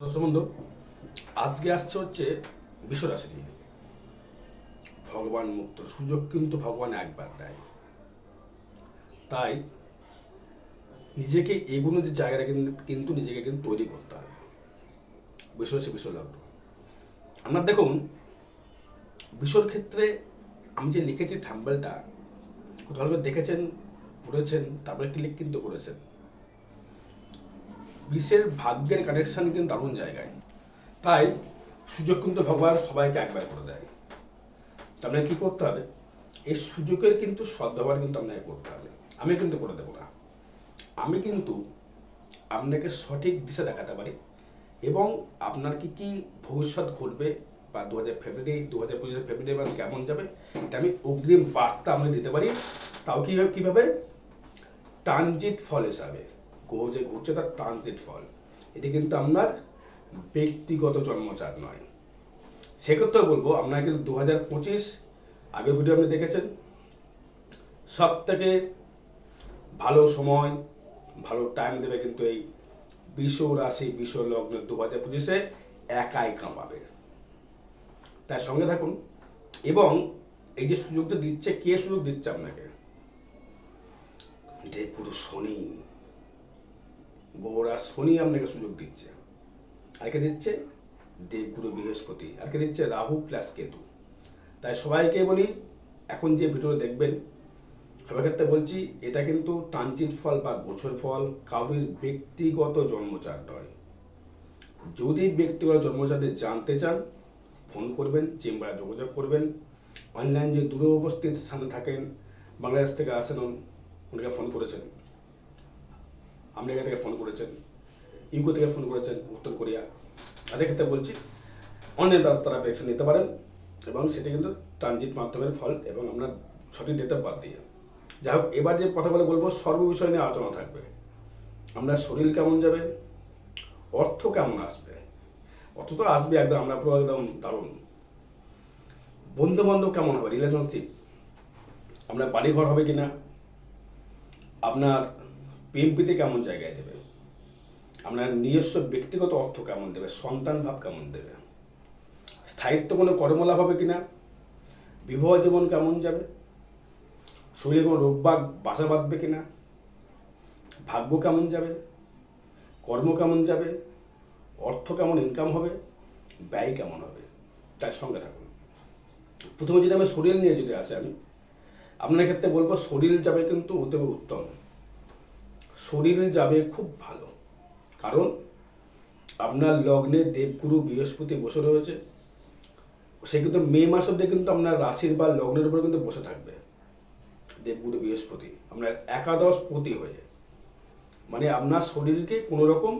দর্শক বন্ধু, আজকে আসছে হচ্ছে বিশ্বরাশি নিয়ে। ভগবান মুক্ত, সুযোগ কিন্তু ভগবান একবার দেয়। তাই নিজেকে এগুলো যে জায়গাটা কিন্তু কিন্তু নিজেকে কিন্তু তৈরি করতে হবে। বিশ্বরাশি বিশ্ব লগ্ন আপনার দেখুন, বিশ্বর ক্ষেত্রে আমি যে লিখেছি থাম্বেলটা করে দেখেছেন, পড়েছেন, তারপরে ক্লিক কিন্তু করেছেন। বিশ্বের ভাগ্যের কানেকশন কিন্তু দারুণ জায়গায়। তাই সুযোগ কিন্তু ভগবান সবাইকে একবার করে দেয়। আপনাকে কী করতে হবে? এই সুযোগের কিন্তু সদ্ব্যবহার কিন্তু আপনাকে করতে হবে। আমি কিন্তু করে দেবো না। আমি কিন্তু আপনাকে সঠিক দিশা দেখাতে পারি এবং আপনার কি কি ভবিষ্যৎ ঘটবে বা দু হাজার ফেব্রুয়ারি দু হাজার পঁচিশের ফেব্রুয়ারি মাস কেমন যাবে, এটা আমি অগ্রিম বার্তা আমি দিতে পারি। তাও কীভাবে? কীভাবে? ট্রানজিট ফল হিসাবে। গ্রহ যে ঘুরছে তার ট্রানজিট ফল এটি কিন্তু আপনার ব্যক্তিগত জন্মচার নয়। সেক্ষেত্রেও বলব, আপনার কিন্তু দু হাজার পঁচিশ আগের ভিডিও আপনি দেখেছেন সব থেকে ভালো সময়, ভালো টাইম দেবে কিন্তু এই বিশ্ব রাশি, বিশ্ব লগ্ন দু হাজার পঁচিশে একাই কামাবে তার সঙ্গে থাকুন, এবং এই যে সুযোগটা দিচ্ছে, কে সুযোগ দিচ্ছে আপনাকে? দেবগুরু শনি। গৌরা শনি আপনাকে সুযোগ দিচ্ছে। আরকে দিচ্ছে দেবগুরু বৃহস্পতি। আরকে দিচ্ছে রাহু প্লাস কেতু। তাই সবাইকে বলি, এখন যে ভিডিও দেখবেন সবার ক্ষেত্রে বলছি, এটা কিন্তু ট্রানজিট ফল বা গোছর ফল কারোর ব্যক্তিগত জন্মচার নয়। যদি ব্যক্তিগত জন্মচারটি জানতে চান, ফোন করবেন, চেম্বারে যোগাযোগ করবেন। অনলাইন যে দূরে উপস্থিত স্থানে থাকেন, বাংলাদেশ থেকে আসেন অনেকে ফোন করেছেন। আমেরিকা থেকে ফোন করেছেন, ইউকো থেকে ফোন করেছেন, উত্তর কোরিয়া। তাদের ক্ষেত্রে বলছি অনলাইন তারা ভ্যাকসিন নিতে পারেন এবং সেটি কিন্তু ট্রানজিট মাধ্যমের ফল এবং আপনার সঠিক ডেট বাদ দিয়ে। যাই হোক, এবার যে কথা বলে বলব, সর্ব বিষয় নিয়ে আলোচনা থাকবে। আপনার শরীর কেমন যাবে, অর্থ কেমন আসবে? অর্থ তো আসবে একদম, আমরা পুরো একদম দারুণ। বন্ধু বান্ধব কেমন হবে রিলেশনশিপ আপনার বাড়ি ঘর হবে কিনা? আপনার পিএমপিতে কেমন জায়গায় দেবে? আপনার নিজস্ব ব্যক্তিগত অর্থ কেমন দেবে? সন্তান ভাব কেমন দেবে? স্থায়িত্ব কোনো কর্মলাভ হবে কিনা? বিবাহ জীবন কেমন যাবে? শরীরে কোনো রোগ বাগ, বাসা বাঁধবে কিনা? ভাগ্য কেমন যাবে? কর্ম কেমন যাবে? অর্থ কেমন ইনকাম হবে? ব্যয় কেমন হবে? তার সঙ্গে থাকুন। প্রথমে যদি আমি শরীর নিয়ে যদি আসে আমি, আপনার ক্ষেত্রে বলব শরীর যাবে কিন্তু অতি উত্তম। শরীর যাবে খুব ভালো। কারণ আপনার লগ্নে দেবগুরু বৃহস্পতি বসে রয়েছে। সে কিন্তু মে মাস অব্দি কিন্তু আপনার রাশির বা লগ্নের উপর কিন্তু বসে থাকবে। দেবগুরু বৃহস্পতি, আপনার একাদশ পতি হয়ে। মানে আপনার শরীরকে কোনো রকম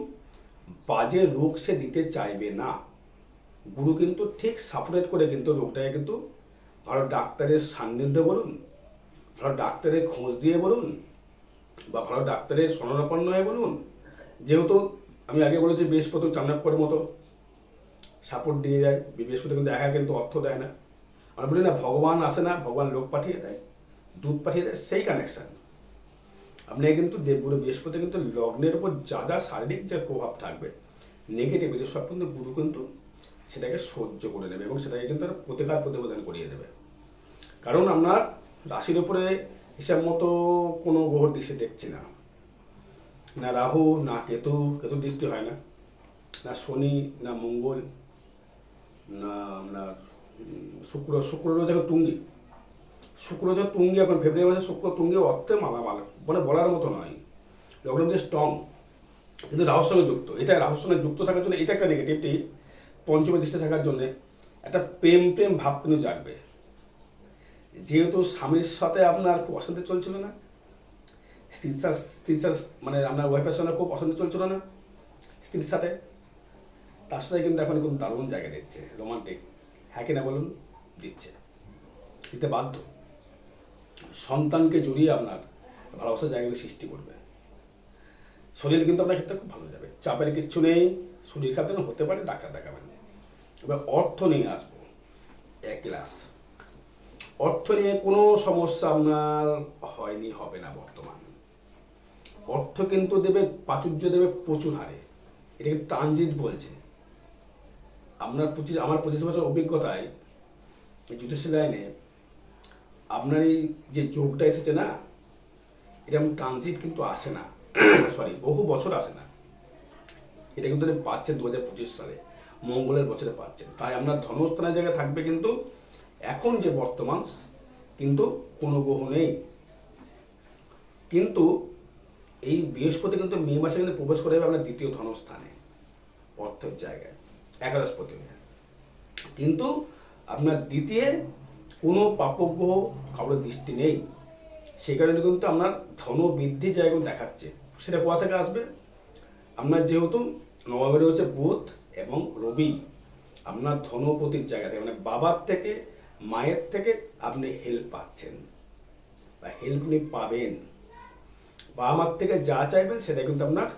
বাজে রোগ সে দিতে চাইবে না। গুরু কিন্তু ঠিক সাপোর্টেট করে কিন্তু রোগটাকে কিন্তু ভালো ডাক্তারের সান্নিধ্য বলুন ভালো ডাক্তারের খোঁজ দিয়ে বলুন বা ভালো ডাক্তারের শরণাপন্ন হয় বলুন। যেহেতু আমি আগে বলেছি বৃহস্পতি চাণক্যর মতো সাপোর্ট দিয়ে যায় বৃহস্পতি কিন্তু একা কিন্তু অর্থ দেয় না। আমরা বলি না, ভগবান আসে না, ভগবান লোক পাঠিয়ে দেয় দুধ পাঠিয়ে দেয়, সেই কানেকশান আপনি কিন্তু দেবগুরু বৃহস্পতি কিন্তু লগ্নের উপর যা যা শারীরিক যে প্রভাব থাকবে নেগেটিভিটি সব কিন্তু গুরু কিন্তু সেটাকে সহ্য করে নেবে এবং সেটাকে কিন্তু প্রতিকার প্রতিবেদন করিয়ে দেবে। কারণ আপনার রাশির উপরে হিসাব মতো কোনো গ্রহ দৃষ্টি দেখছি না। না রাহু, না কেতু কেতু দৃষ্টি হয় না। না শনি, না মঙ্গল, না আপনার শুক্র শুক্র এখন তুঙ্গি। শুক্র হচ্ছে তুঙ্গি, এখন ফেব্রুয়ারি মাসে শুক্র তুঙ্গি অর্থে মালা মালা মানে বলার মতো নয়। লগ্ন যে স্ট্রং কিন্তু রাহুর সঙ্গে যুক্ত। এটা রাহুর সঙ্গে যুক্ত থাকার জন্য এটা একটা নেগেটিভটি পঞ্চমী দৃষ্টি থাকার জন্য একটা প্রেম প্রেম ভাব কিন্তু জাগবে। যেহেতু স্বামীর সাথে আপনার খুব অশান্তি চলছিল না, স্ত্রীর স্ত্রীর মানে আপনার ওয়াইফের সঙ্গে খুব অশান্তি চলছিল না স্ত্রীর সাথে, তার সাথে কিন্তু এখন খুব দারুণ জায়গা দিচ্ছে রোমান্টিক হ্যাঁ কিনা বলুন? দিচ্ছে, দিতে বাধ্য। সন্তানকে জড়িয়ে আপনার ভালোবাসার জায়গাগুলো সৃষ্টি করবে। শরীর কিন্তু আপনার ক্ষেত্রে খুব ভালো যাবে, চাপের কিচ্ছু নেই, শরীর খারাপ হতে পারে, ডাক্তার দেখাবেন। এবার অর্থ নিয়ে আসব, এক গ্লাস। অর্থ নিয়ে কোনো সমস্যা আপনার হয়নি, হবে না বর্তমান। অর্থ কিন্তু দেবে, প্রাচুর্য দেবে প্রচুর হারে। এটাকে ট্রানজিট বলছে। আপনার পঁচিশ, আমার পঁচিশ বছর অভিজ্ঞতায় জ্যোতিষ লাইনে আপনার এই যে যোগটা এসেছে না, এরকম ট্রানজিট কিন্তু আসে না। সরি বহু বছর আসে না। এটা কিন্তু পাচ্ছেন দু হাজার পঁচিশ সালে। মঙ্গলের বছরে পাচ্ছেন। তাই আপনার ধনস্থানের জায়গায় থাকবে কিন্তু এখন যে বর্তমান, কিন্তু কোনো গ্রহ নেই। কিন্তু এই বৃহস্পতি কিন্তু মে মাসে কিন্তু প্রবেশ করে যাবে আপনার দ্বিতীয় ধনস্থানে, অর্থের জায়গায়, একাদশপতি হয়ে। কিন্তু আপনার দ্বিতীয় কোনো পাপগ্রহ কারোর দৃষ্টি নেই। সেই কারণে কিন্তু আপনার ধন বৃদ্ধির জায়গা দেখাচ্ছে। সেটা কোথা থেকে আসবে? আপনার যেহেতু নবাবের হচ্ছে বুধ এবং রবি, আপনার ধনপতির জায়গা থেকে মানে বাবার থেকে মায়ের থেকে আপনি হেল্প পাচ্ছেন বা হেল্প আপনি পাবেন। বাবা মার থেকে যা চাইবেন সেটা কিন্তু আপনার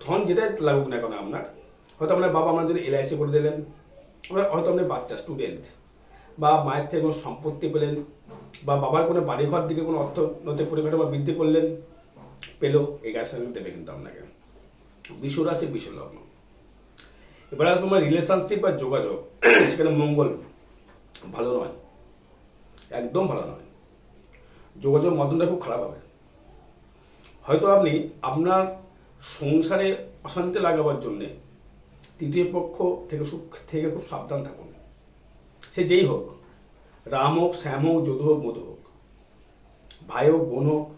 ধন যেটা লাগুক না কেন আপনার। হয়তো আপনার বাবা আমার জন্য এলআইসি করে দিলেন আমরা হয়তো আপনি বাচ্চা স্টুডেন্ট বা মায়ের থেকে কোনো সম্পত্তি পেলেন, বা বাবার কোনো বাড়িঘর দিকে কোনো অর্থনৈতিক পরিকাঠামো বৃদ্ধি করলেন, পেল, এই গাছটা দেবে কিন্তু আপনাকে। বিশ্ব রাশি বিশ্ব লগ্ন। এবার তোমার রিলেশনশিপ বা যোগাযোগ, সেখানে মঙ্গল। ভালো নয়। একদম ভালো নয়। যোগাযোগ মাধ্যমটা খুব খারাপ হবে। হয়তো আপনি আপনার সংসারে অশান্তি লাগাবার জন্যে তৃতীয় পক্ষ থেকে খুব থেকে খুব সাবধান থাকুন। সে যেই হোক, রাম হোক, শ্যাম হোক, যদু হোক, মধু হোক, ভাই হোক, বোন হোক,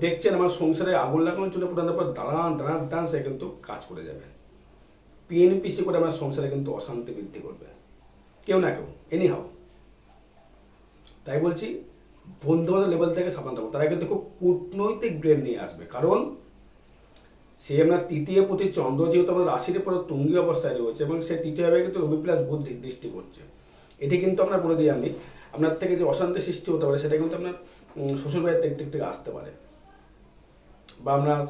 দেখছেন আমার সংসারে আগুন লাগানোর জন্য পুরো পর দাঁড়ান দাঁড়ান দাঁড়ান, সে কিন্তু কাজ করে যাবে। পিএনপিসি করে আমার সংসারে কিন্তু অশান্তি বৃদ্ধি করবে। কেউ না কেউ এনি হাও তাই বলছি, বন্ধু বান্ধব লেভেল থেকে সাবধান থাকব তারা কিন্তু খুব কূটনৈতিক ব্রেন নিয়ে আসবে। কারণ, সে আপনার তৃতীয় প্রতি চন্দ্র যেহেতু আমার রাশির পরে তুঙ্গি অবস্থায় রয়েছে এবং সে তৃতীয়ভাবে কিন্তু রবি প্লাস বুধ দৃষ্টি করছে। এটি কিন্তু আপনার বলে দিই আমি, আপনার থেকে যে অশান্তি সৃষ্টি হতে পারে, সেটা কিন্তু আপনার শ্বশুরবাড়ির দিক দিক থেকে আসতে পারে। বা আপনার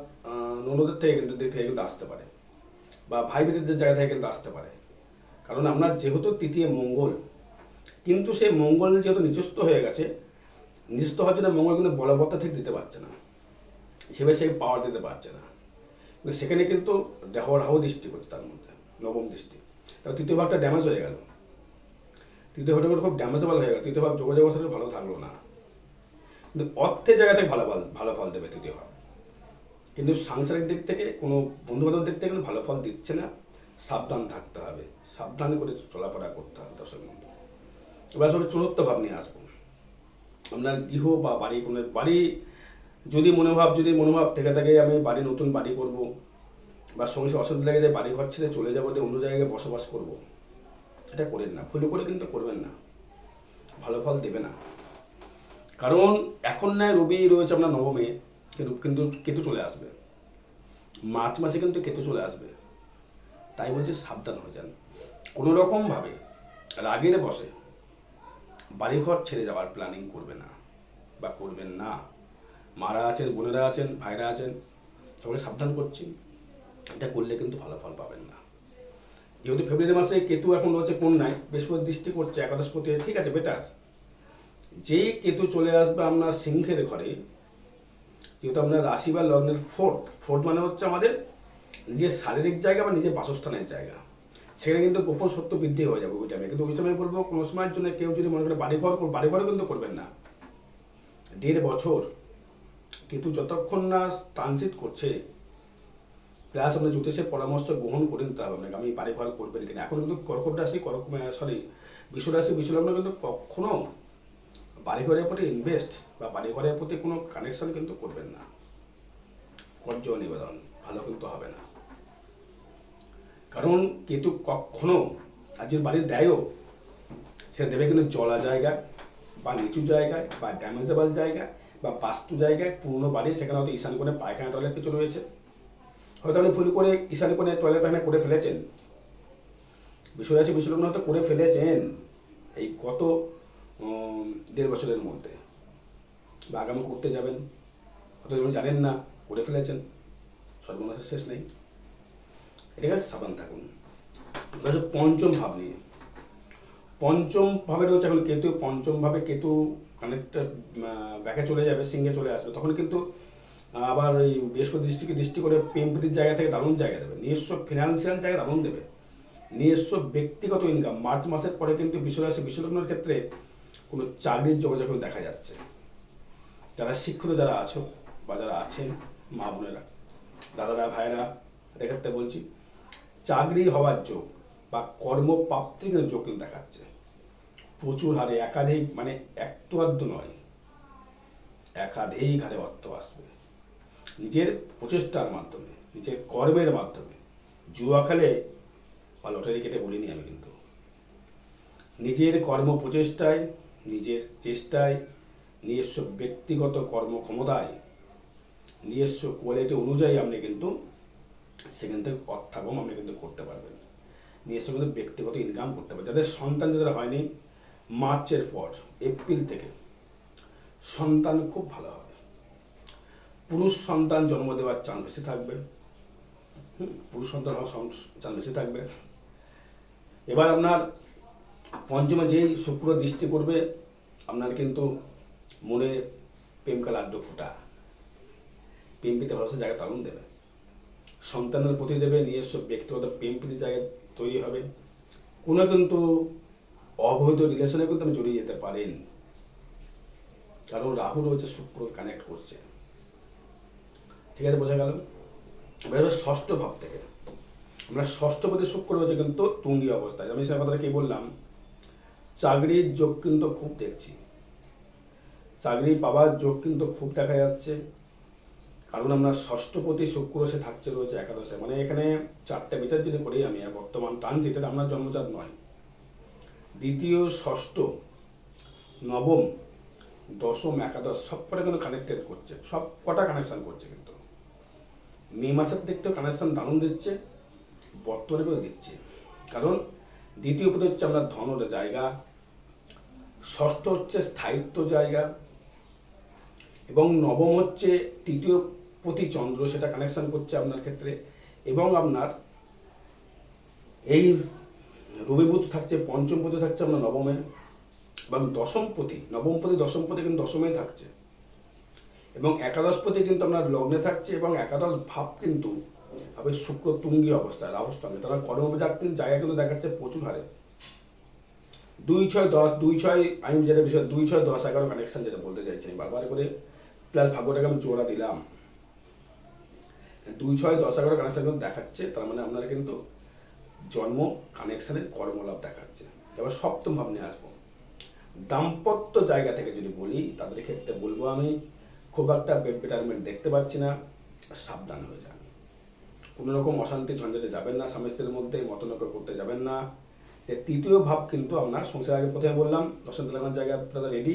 ননদের থেকে কিন্তু দিক থেকে কিন্তু আসতে পারে। বা ভাই বোনদের জায়গা থেকে কিন্তু আসতে পারে। কারণ আপনার যেহেতু তৃতীয় মঙ্গল, কিন্তু সেই মঙ্গল যেহেতু নিচস্থ হয়ে গেছে নিচস্থ হওয়ার জন্য মঙ্গল কিন্তু বলবত্তা ঠিক দিতে পারছে না। সেভাবে সে পাওয়ার দিতে পারছে না। কিন্তু সেখানে কিন্তু রাহু দৃষ্টি করছে তার মধ্যে, নবম দৃষ্টি। তারপর তৃতীয় ভাগটা ড্যামেজ হয়ে গেল। তৃতীয় কিন্তু খুব ড্যামেজেবল হয়ে গেল। তৃতীয় ভাগ যোগাযোগ অবস্থাটা ভালো থাকল না। কিন্তু অর্থের জায়গা থেকে ভালো ফল ভালো ফল দেবে তৃতীয় ভাগ। কিন্তু সাংসারিক দিক থেকে কোনো বন্ধু বান্ধব দিক থেকে ভালো ফল দিচ্ছে না। সাবধান থাকতে হবে। সাবধান করে চলাফেরা করতে হবে দর্শক বন্ধু। এবার আসলে চতুর্থ ভাব নিয়ে আসব। আপনার গৃহ বা বাড়ি কোনো, বাড়ি যদি মনোভাব যদি মনোভাব থেকে থাকে আমি বাড়ি, নতুন বাড়ি করব বা সঙ্গে অশান্তি লাগে যে বাড়ি ঘর ছেড়ে চলে যাব দিয়ে অন্য জায়গায় বসবাস করব এটা করেন না। ভুল করে কিন্তু করবেন না। ভালো ফল দেবে না। কারণ এখন নয় রবি রয়েছে আপনার নবমে কিন্তু কেতু চলে আসবে। মার্চ মাসে কিন্তু কেতু চলে আসবে। তাই বলছি সাবধান হয়ে যান। কোনো রকমভাবে রাগের বসে বাড়িঘর ছেড়ে যাওয়ার প্ল্যানিং করবে না বা করবেন না। মারা আছেন, বোনেরা আছেন, ভাইরা আছেন সবাই সাবধান করছি। এটা করলে কিন্তু ভালো ফল পাবেন না। যেহেতু ফেব্রুয়ারি মাসে কেতু এখন রয়েছে কন্যায়, বৃহস্পতি দৃষ্টি করছে, একাদশপতি, ঠিক আছে, বেটার। যেই কেতু চলে আসবে আপনার সিংহের ঘরে, যেহেতু আপনার রাশি বা লগ্নের ফোর্ট ফোর্ট মানে হচ্ছে আমাদের নিজের শারীরিক জায়গা বা নিজের বাসস্থানের জায়গা। সেখানে কিন্তু গোপন সত্য বৃদ্ধি হয়ে যাবে ওই টাইমে কিন্তু ওই সময় বলব, কোনো সময়ের জন্য কেউ যদি মনে করে বাড়িঘর কর- বাড়িঘরও কিন্তু করবেন না। দেড় বছর কিন্তু যতক্ষণ না ট্রানজিট করছে প্লাস আপনার জ্যোতিষের পরামর্শ গ্রহণ করে নিতে হবে আপনাকে, আমি বাড়ি ঘর করবেন কিনা এখন কিন্তু কর্কট রাশি, কর্ক সরি বিশ্ব রাশি বিশ্বলগ্ন কিন্তু কখনো বাড়িঘরের প্রতি ইনভেস্ট বা বাড়িঘরের প্রতি কোনো কানেকশন কিন্তু করবেন না। কর্য নিবেদন। ভালো কিন্তু হবে না। কারণ কিন্তু কখনো আর যদি বাড়ি দেয়ও সে দেবে কিন্তু জলা জায়গায় বা নিচু জায়গায় বা ড্যামেজেবল জায়গায় বা বাস্তু জায়গায় পুরনো বাড়ি সেখানে হয়তো ঈশান কোণে পায়খানা টয়লেট কিছু রয়েছে। হয়তো আপনি ভুল করে ঈশান কোণে টয়লেট পায়খানা করে ফেলেছেন। বিশ্বরাশি বিশ্বলগ্ন হয়তো করে ফেলেছেন এই গত দেড় বছরের মধ্যে। বা আগামী করতে যাবেন। হয়তো জানেন না, করে ফেলেছেন। সর্বনাশের শেষ নেই। ঠিক আছে সাবধান থাকুন। পঞ্চম ভাব নিয়ে। পঞ্চম ভাবে রয়েছে এখন কেতু, পঞ্চম ভাবে কেতু কানেক্ট ব্যাকে চলে যাবে, সিংহে চলে আসবে। তখন কিন্তু আবার ওই বৃহস্পতি দৃষ্টিকে দৃষ্টি করে প্রেম প্রীতির জায়গা থেকে দারুণ জায়গা দেবে। নিজস্ব ফিনান্সিয়াল জায়গা দারুণ দেবে। নিজস্ব ব্যক্তিগত ইনকাম মার্চ মাসের পরে কিন্তু বিশ্বরাশি, বিশ্বলগ্নের ক্ষেত্রে কোনো চাকরির যোগাযোগ দেখা যাচ্ছে। যারা শিক্ষিত, যারা আছো বা যারা আছেন, মা বোনেরা। দাদারা ভাইরা এক্ষেত্রে বলছি, চাকরি হওয়ার যোগ বা কর্মপ্রাপ্তির যোগ কিন্তু দেখাচ্ছে। প্রচুর হারে, একাধিক মানে একটু আধটু নয়, একাধিক হারে অর্থ আসবে। নিজের প্রচেষ্টার মাধ্যমে, নিজের কর্মের মাধ্যমে, জুয়া খেলে বা লটারি কেটে বলিনি আমি কিন্তু। নিজের কর্ম প্রচেষ্টায়, নিজের চেষ্টায়, নিজস্ব ব্যক্তিগত কর্মক্ষমতায় নিজস্ব কোয়ালিটি অনুযায়ী আপনি কিন্তু সেখান থেকে অর্থাগম আপনি কিন্তু করতে পারবেন। নিজস্ব কিন্তু ব্যক্তিগত ইনকাম করতে পারবেন। যাদের সন্তান যাদের হয়নি মার্চের পর এপ্রিল থেকে, সন্তান খুব ভালো হবে। পুরুষ সন্তান জন্ম দেওয়ার চান বেশি থাকবে। পুরুষ সন্তান হওয়ার চান বেশি থাকবে। এবার আপনার পঞ্চমে যেই শুক্র দৃষ্টি করবে আপনার কিন্তু মনে প্রেমকা লাড্ডু ফোটা। প্রেম পেতে ভালোবাসার জায়গা তালুন দেবে। সন্তানের প্রতি দেবে নিজস্ব ব্যক্তিগত প্রেম প্রীতির জায়গা তৈরি হবে। কোনো কিন্তু অবৈধ রিলেশনে কিন্তু আপনি জড়িয়ে যেতে পারেন। কারণ রাহু রয়েছে, শুক্র কানেক্ট করছে। ঠিক আছে, বোঝা গেল? ষষ্ঠ ভাব থেকে। আমরা ষষ্ঠ পদে শুক্র রয়েছে কিন্তু তুঙ্গি অবস্থায়। আমি সে কথাটা কি বললাম, চাকরির যোগ কিন্তু খুব দেখছি। চাকরি পাওয়ার যোগ কিন্তু খুব দেখা যাচ্ছে। কারণ আমরা ষষ্ঠপতি শুক্র সে থাকছে রয়েছে একাদশে। মানে এখানে চারটে বিচার যদি করি আমি বর্তমান ট্রানজিট এটা আপনার জন্মজাত নয়। দ্বিতীয়, ষষ্ঠ, নবম, দশম, একাদশ, সব কটা কিন্তু কানেক্টেড করছে। সব কটা কানেকশন করছে কিন্তু। মে মাসের দিকতেও কানেকশান দারুণ দিচ্ছে, বর্তমানে করে দিচ্ছে। কারণ দ্বিতীয় পদে হচ্ছে আপনার ধনের জায়গা, ষষ্ঠ হচ্ছে স্থায়িত্ব জায়গা, এবং নবম হচ্ছে তৃতীয় প্রতি চন্দ্র সেটা কানেকশন করছে আপনার ক্ষেত্রে এবং আপনার এই রবিবুধ থাকছে, পঞ্চম পতি থাকছে আপনার নবমে এবং দশম পতি, নবম পতি, দশম পতি কিন্তু দশমেই থাকছে। এবং একাদশ পতি কিন্তু আপনার লগ্নে থাকছে এবং একাদশ ভাব কিন্তু হবে শুক্র তুঙ্গি অবস্থায়, রাহুস্থানে। তারা কর্মবিজার কিন্তু জায়গা কিন্তু দেখাচ্ছে প্রচুর হারে। দুই ছয় দশ, দুই ছয়, আমি যেটা বিষয়, দুই ছয় দশ এগারো কানেকশন যেটা বলতে চাইছি বারবার করে প্লাস ভাগ্যটাকে আমি জোড়া দিলাম। দুই ছয় দশ এগারো কানেকশন দেখাচ্ছে, তার মানে আপনারা কিন্তু জন্ম কানেকশনের কর্মলাভ দেখাচ্ছে। এবার সপ্তম ভাব নিয়ে আসব। দাম্পত্য জায়গা থেকে যদি বলি, তাদের ক্ষেত্রে বলব আমি, খুব একটা বেটারমেন্ট দেখতে পাচ্ছি না, সাবধান হয়ে যান। কোনো রকম অশান্তি ঝঞ্ঝাটে যাবেন না, স্বামী স্ত্রীর মধ্যে মতনৈক্য করতে যাবেন না। তৃতীয় ভাব কিন্তু আপনার সংসার আগে প্রথমে বললাম বসন্ত লাগানোর জায়গা আপনারা রেডি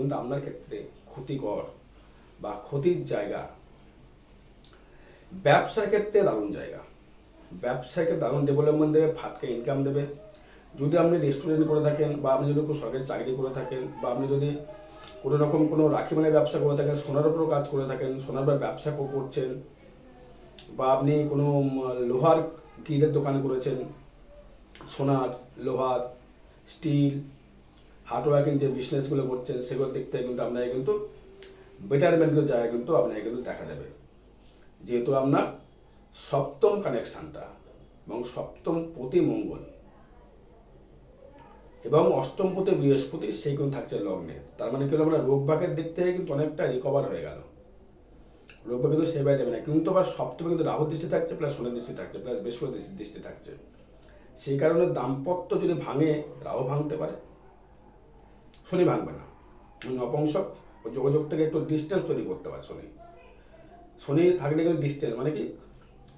কিন্তু আপনার ক্ষেত্রে ক্ষতিকর বা ক্ষতির জায়গা ব্যবসার ক্ষেত্রে দারুণ জায়গা। ব্যবসার ক্ষেত্রে দারুণ ডেভেলপমেন্ট দেবে ফাটকে ইনকাম দেবে। যদি আপনি রেস্টুরেন্ট করে থাকেন বা আপনি যদি কোনো সরকারি চাকরি করে থাকেন বা আপনি যদি কোনো রকম কোনো রাখি মানে ব্যবসা করে থাকেন, সোনার উপরও কাজ করে থাকেন, সোনার উপর ব্যবসা করছেন বা আপনি কোনো লোহার কিলের দোকান করেছেন, সোনার, লোহার, স্টিল হার্ডওয়ার্কিং যে বিজনেসগুলো করছেন সেগুলোর দিক থেকে কিন্তু আপনাকে কিন্তু বেটারমেন্টের জায়গা কিন্তু আপনাকে কিন্তু দেখা দেবে। যেহেতু আপনার সপ্তম কানেকশানটা এবং সপ্তম প্রতি মঙ্গল এবং অষ্টম প্রতি বৃহস্পতি, সেই কিন্তু থাকছে লগ্নে। তার মানে কি হলো আমরা রোগ ভাগের দিক থেকে কিন্তু অনেকটা রিকভার হয়ে গেল। রোগ ভাগ কিন্তু সেবাই দেবে না। কিন্তু আবার সপ্তমে কিন্তু রাহুর দৃষ্টি থাকছে প্লাস সোনের দৃষ্টি থাকছে প্লাস বৃহস্পতি দৃষ্টি- থাকছে। সেই কারণে দাম্পত্য যদি ভাঙে, রাহু ভাঙতে পারে। শনি ভাঙবে না। নপংসক ও যোগাযোগ থেকে একটু ডিস্টেন্স তৈরি করতে পারে শনি। শনি থাকলে কিন্তু ডিস্টেন্স মানে কি?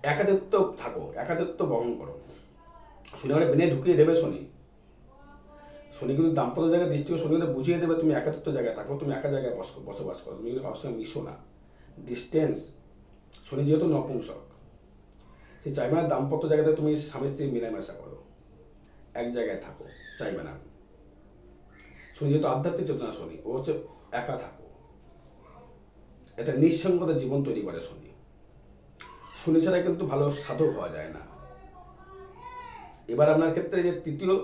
একাধিত্ব থাকো একাধিত্ব বহন করো। শনি মানে বেনে ঢুকিয়ে দেবে শনি। শনি কিন্তু দাম্পত্য জায়গায় দৃষ্টি করে শনি কিন্তু বুঝিয়ে দেবে তুমি একাধিত্ব জায়গায় থাকো, তুমি একা জায়গায় বস- বসবাস করো। তুমি কিন্তু মিশো না। ডিস্টেন্স শনি যেহেতু নপুংসক সে চাইবে না দাম্পত্য জায়গাতে তুমি স্বামী স্ত্রী মেলামেশা করো। এক জায়গায় থাকো, চাইবে না। শনি যেহেতু আধ্যাত্মিক চেতনা শনি, ও হচ্ছে একা থাকো। এটা নিঃসঙ্গতা জীবন তৈরি করে শনি। শনি ছাড়া কিন্তু ভালো সাধক হওয়া যায় না। এবার আপনার ক্ষেত্রে যে তৃতীয়,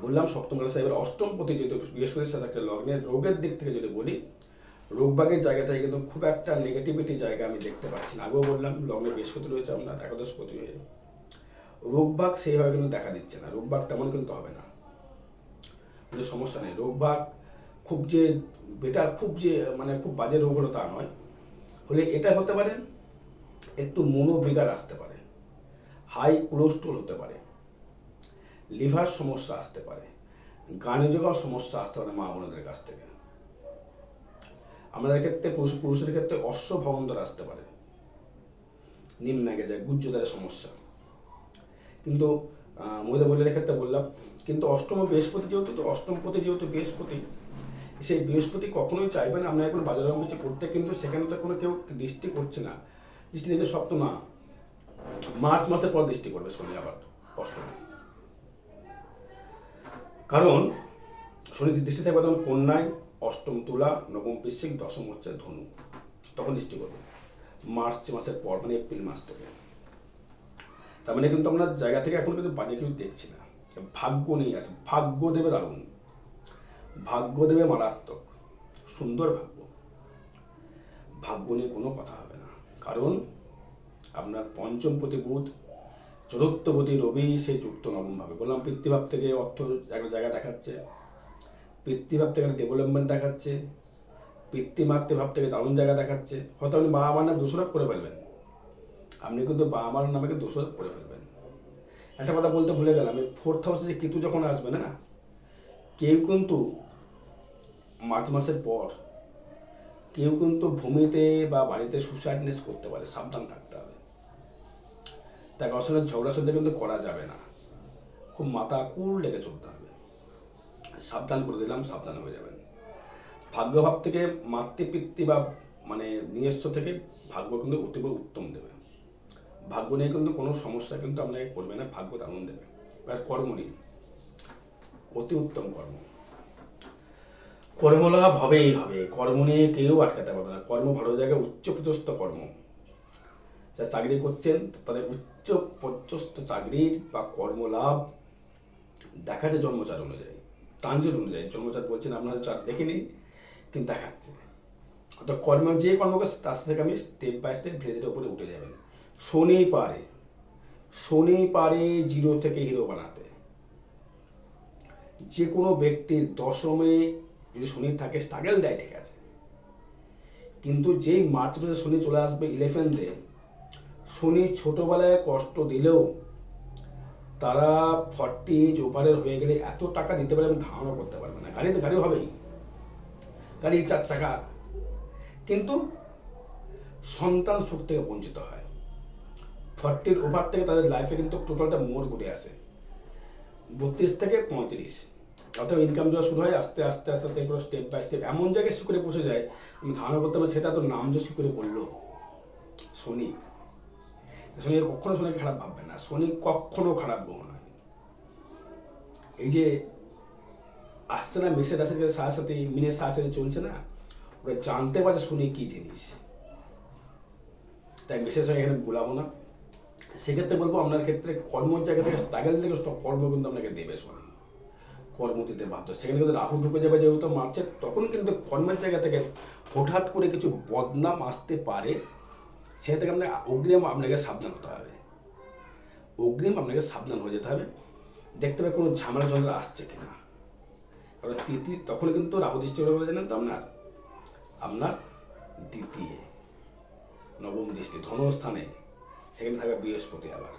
বললাম সপ্তম ক্লাসে এবার অষ্টম পতি যেহেতু বৃহস্পতির সাথে একটা লগ্নের রোগের দিক থেকে যদি বলি, রোগবাগের জায়গাটায় কিন্তু খুব একটা নেগেটিভিটি জায়গা আমি দেখতে পাচ্ছি না। আগেও বললাম, লগ্নে বৃহস্পতি রয়েছে আপনার একাদশ পতি হয়ে। রোগবাগ সেইভাবে কিন্তু দেখা দিচ্ছে না। রোগবাগ তেমন কিন্তু হবে না। কোনো সমস্যা নেই। রোগবাগ খুব যে বেটার, খুব যে মানে খুব বাজে রোগ হলো তা নয়। হলে এটা হতে পারে, একটু মনোবিকার আসতে পারে, হাই কোলেস্ট্রল হতে পারে, লিভার সমস্যা আসতে পারে, গানে যোগাও সমস্যা আসতে পারে মা বোনদের কাছ থেকে। আমাদের ক্ষেত্রে পুরুষ, পুরুষের ক্ষেত্রে অশ্ব ভবন্দর আসতে পারে নিম্নাগে যায় গুজ্জদারের সমস্যা। কিন্তু মহিলা মহিলাদের ক্ষেত্রে বললাম, কিন্তু অষ্টম বৃহস্পতি যেহেতু, তো অষ্টমপতি যেহেতু বৃহস্পতি সেই বৃহস্পতি কখনোই চাইবে না, আমরা এখন বাজারে কিছু করতে কিন্তু সেখানে তো কোনো কেউ দৃষ্টি করছে না। দৃষ্টি থেকে সপ্তম না মার্চ মাসের পর দৃষ্টি করবে শনি আবার অষ্টমে। কারণ শনি দৃষ্টি থাকবে তখন কন্যায় অষ্টম তুলা, নবম বৃশ্চিক, দশম হচ্ছে ধনু। তখন দৃষ্টি করবে। মার্চ মাসের পর মানে এপ্রিল মাস থেকে। তার মানে কিন্তু আমরা জায়গা থেকে এখন কিন্তু বাজে কেউ দেখছি না। ভাগ্য নিয়ে আসে ভাগ্য দেবে দারুণ। ভাগ্য দেবে মারাত্মক, সুন্দর ভাগ্য। ভাগ্য নিয়ে কোনো কথা হবে না। কারণ আপনার পঞ্চম প্রতি বুধ চতুর্থপতি রবি, সে যুক্ত নবমভাবে। বললাম, পিতৃভাব থেকে অর্থ একটা জায়গা দেখাচ্ছে, পিতৃভাব থেকে একটা ডেভেলপমেন্ট দেখাচ্ছে, পিতৃমাতৃভাব থেকে দারুণ জায়গা দেখাচ্ছে। হয়তো আপনি বাবা মার নাম দোষারোপ করে ফেলবেন। আপনি কিন্তু বাবা মার নামে দোষারোপ করে ফেলবেন। একটা কথা বলতে ভুলে গেলাম ফোর্থ হাউসে যে কেতু যখন আসবে না, কেউ কিন্তু মার্চ মাসের পর কেউ কিন্তু ভূমিতে বা বাড়িতে সুসাইডনেস করতে পারে, সাবধান থাকতে হবে। কারোর সঙ্গে ঝগড়া সন্ধে কিন্তু করা যাবে না। খুব মাথা কুল লেগে চলতে হবে। সাবধান করে দিলাম, সাবধান হয়ে যাবেন। ভাগ্যভাব থেকে, মাতৃপিতৃ বা মানে নিজস্ব থেকে ভাগ্য কিন্তু অতীব উত্তম দেবে। ভাগ্য নিয়ে কিন্তু কোনো সমস্যা কিন্তু আপনাকে করবে না, ভাগ্য তেমন দেবে। এবার কর্ম নিয়ে। অতি উত্তম কর্ম। কর্মলাভ হবেই হবে। কর্ম নিয়ে কেউ আটকাতে পারবে না। কর্ম ভালো জায়গায় উচ্চ পদস্থ কর্ম। যা চাকরি করছেন, তাদের উচ্চ পদস্থ চাকরির বা কর্মলাভ দেখা যায় জন্মচার অনুযায়ী। ট্রানজিট অনুযায়ী। জন্মচার বলছেন আপনাদের চার দেখেনি কিন্তু দেখাচ্ছে। অর্থাৎ কর্ম যে কর্ম করছে, তার থেকে আমি স্টেপ বাই স্টেপ ধীরে ধীরে উপরে উঠে যাবেন। শনি পারে। শনি পারে জিরো থেকে হিরো বানাতে। যে কোনো ব্যক্তির দশমে যদি শনি থাকে স্ট্রাগেল দেয়, ঠিক আছে। কিন্তু যেই মার্চ মাসে শনি চলে আসবে ইলেভেন্থে শনি ছোটোবেলায় কষ্ট দিলেও তারা ফর্টি এজ ওভারের হয়ে গেলে এত টাকা দিতে পারে, আমি ধারণা করতে পারবে না। গাড়ি তো গাড়ি হবেই। গাড়ি চার চাকা। কিন্তু সন্তান সুখ থেকে বঞ্চিত হয়। ফর্টির ওভার থেকে তাদের লাইফে কিন্তু টোটালটা মোড় ঘুরে আসে। বত্রিশ থেকে পঁয়ত্রিশ। অর্থাৎ ইনকাম যাওয়া শুরু হয়, আস্তে আস্তে আস্তে আস্তে এগুলো স্টেপ বাই স্টেপ এমন জায়গায় শিখরে বসে যায়, আমি ধারণা করতে পারি সেটা তো নাম যে শিখরে করল শনি। শনি কখনো শনিকে খারাপ ভাববে না। শনি কখনো খারাপ গ্রহ নয়। এই যে আসছে না রাশির কাছে সাথে সাথে, মিনের সাথে সাথে চলছে না, ওরা জানতে পারছে শনি কী জিনিস। তাই মেসের সঙ্গে এখানে বোলাবো না। সেক্ষেত্রে বলব আপনার ক্ষেত্রে কর্মের জায়গা থেকে স্ট্রাগল থেকে কর্ম কিন্তু আপনাকে দেবে শনি। কর্ম দিতে বাধ্য। সেখানে কিন্তু রাহু ঢুকে যাবে যেহেতু মারছে, তখন কিন্তু কর্মের জায়গা থেকে হঠাৎ করে কিছু বদনাম আসতে পারে সে থেকে আপনাকে অগ্রিম আপনাকে সাবধান হতে হবে। অগ্রিম আপনাকে সাবধান হয়ে যেতে হবে। দেখতে হবে কোনো ঝামেলা ঝামেলা আসছে কিনা। কারণ তৃতীয় তখন কিন্তু রাহু দৃষ্টি বলে, জানেন তো আপনার? আপনার দ্বিতীয় নবম দৃষ্টি, ধনস্থানে। সেখানে থাকবে বৃহস্পতি আবার।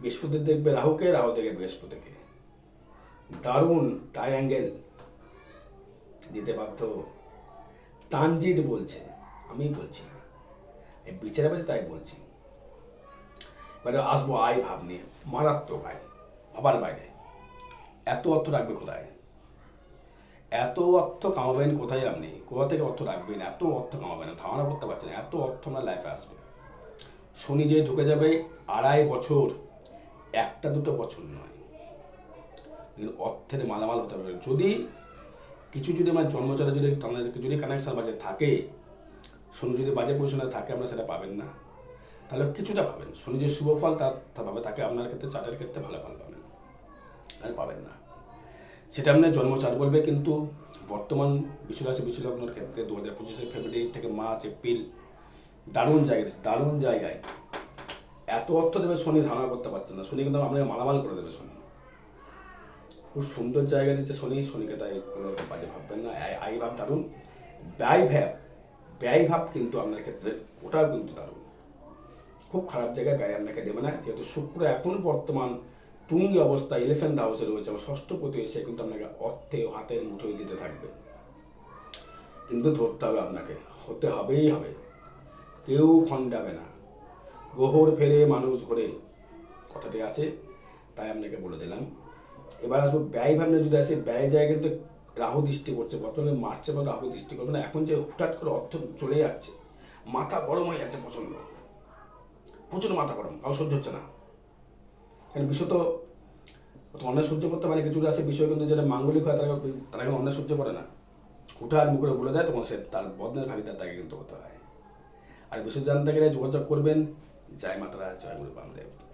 বৃহস্পতি দেখবে রাহুকে, রাহু দেখবে বৃহস্পতিকে। দারুণ ট্রায়াঙ্গেল দিতে বাধ্য। ট্রানজিট বলছে আমি বলছি এই বিচারে বাজে তাই বলছি। মানে আসব আয় ভাব নিয়ে, মারাত্মক আয় আবার বাইরে। এত অর্থ রাখবে কোথায়? এত অর্থ কামাবেন কোথায় আপনি? কোথা থেকে অর্থ রাখবেন? এত অর্থ কামাবেন ধারণা করতে পারছেন এত অর্থ আপনার লাইফে আসবে। শনি যে ঢুকে যাবে, আড়াই বছর, একটা দুটো বছর নয়। অর্থের মালামাল হতে পারে যদি কিছু যদি আমার জন্মচারে যদি যদি কানেকশন বাজে থাকে, শনি যদি বাজে পজিশনে থাকে আপনারা সেটা পাবেন না। তাহলে কিছুটা পাবেন। শনি যে শুভ ফল তা পাবে, তাকে আপনার ক্ষেত্রে চাটের ক্ষেত্রে ভালো ফল পাবেন। আর পাবেন না। সেটা আপনার জন্মচার বলবে, কিন্তু বর্তমান বিশ্বরাশি বিশ্বলগ্নের ক্ষেত্রে দু হাজার পঁচিশে ফেব্রুয়ারি থেকে মার্চ এপ্রিল দারুণ জায়গায় দারুণ জায়গায়। এত অর্থ দেবে শনি, ধারণা করতে পারছে না। শনি কিন্তু আপনাকে মালামাল করে দেবে শনি। খুব সুন্দর জায়গা দিচ্ছে শনি শনিকে তাই কোনো বাজে ভাববেন না। আয় ভাব দারুণ। ব্যয় ভাব ব্যয় ভাব কিন্তু আপনার ক্ষেত্রে ওটাও কিন্তু দারুণ। খুব খারাপ জায়গায় ব্যয় আপনাকে দেবে না। যেহেতু শুক্র এখন বর্তমান তুঙ্গি অবস্থা ইলেভেন্থ হাউসে রয়েছে। এবং ষষ্ঠ পতি এসে কিন্তু আপনাকে অর্থে হাতের মুঠোয় দিতে থাকবে। কিন্তু ধরতে হবে আপনাকে। হতে হবেই হবে। কেউ খণ্ডাবে না। গোহর ফেলে মানুষ ঘোরে। কথাটি আছে, তাই আপনাকে বলে দিলাম। এবার আসব ব্যয় ভাবনা যদি আসে ব্যয় জায়গায় কিন্তু রাহু দৃষ্টি করছে বর্তমানে মার্চে পর রাহু দৃষ্টি করবে না। এখন যে হুটহাট করে অর্থ চলে যাচ্ছে, মাথা গরম হয়ে যাচ্ছে প্রচণ্ড। প্রচুর মাথা গরম কাউ সহ্য হচ্ছে না। কারণ বিষয় তো অত অন্যায় সহ্য করতে পারে কিছু আসে বিষয় কিন্তু যেটা মাঙ্গলিক হয়, তারা তারা কিন্তু অন্যায় সহ্য করে না। হুটহাট মুখে বলে দেয়, তখন সে তার বদনের ভাগিদার তাকে কিন্তু হতে হয়। আর বিষয় জানতে গেলে যোগাযোগ করবেন। জয় মাতারা, জয় গুরু বামদেব।